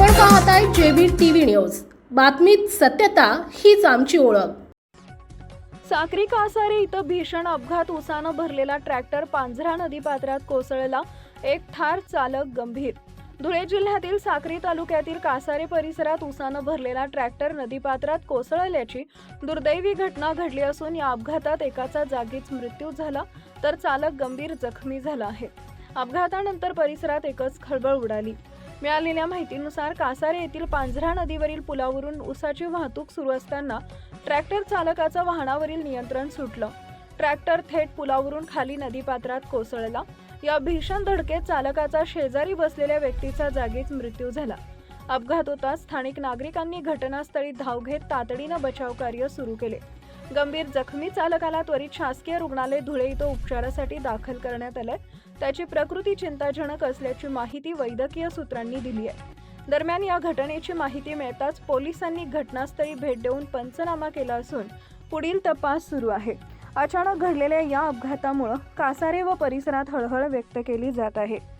पाहताय JB TV news. बातमीत सत्यता हीच आमची ओळख. साक्री कासारे इथं भीषण अपघात उसानं भरलेला ट्रॅक्टर पांझरा नदीपात्रात कोसळला. एक ठार चालक गंभीर. धुळे जिल्ह्यातील साक्री तालुक्यातील कासारे परिसरात उसानं भरलेला ट्रॅक्टर नदीपात्रात कोसळल्याची दुर्दैवी घटना घडली असून या अपघातात एकाचा जागीच मृत्यू झाला तर चालक गंभीर जखमी झाला आहे. अपघातानंतर परिसरात एकच खळबळ उडाली. मिळालेल्या माहितीनुसार कासारे येथील पांझरा नदीवरील पुलावरून उसाची वाहतूक सुरू असताना ट्रॅक्टर चालकाचं वाहनावरील नियंत्रण सुटलं. ट्रॅक्टर थेट पुलावरून खाली नदीपात्रात कोसळला. या भीषण धडकेत चालकाचा शेजारी बसलेल्या व्यक्तीचा जागीच मृत्यू झाला. अपघात होताच स्थानिक नागरिकांनी घटनास्थळी धाव घेत तातडीनं बचाव कार्य सुरू केले. गंभीर जखमी चालकाला त्वरित शासकीय रुग्णालय धुळे इथं उपचारासाठी दाखल करण्यात आलंय. त्याची प्रकृती चिंताजनक असल्याची माहिती वैद्यकीय सूत्रांनी दिली आहे. दरम्यान या घटनेची माहिती मिळताच पोलिसांनी घटनास्थळी भेट देऊन पंचनामा केला असून पुढील तपास सुरू आहे. अचानक घडलेल्या या अपघातामुळं कासारे व परिसरात हळहळ व्यक्त केली जात आहे.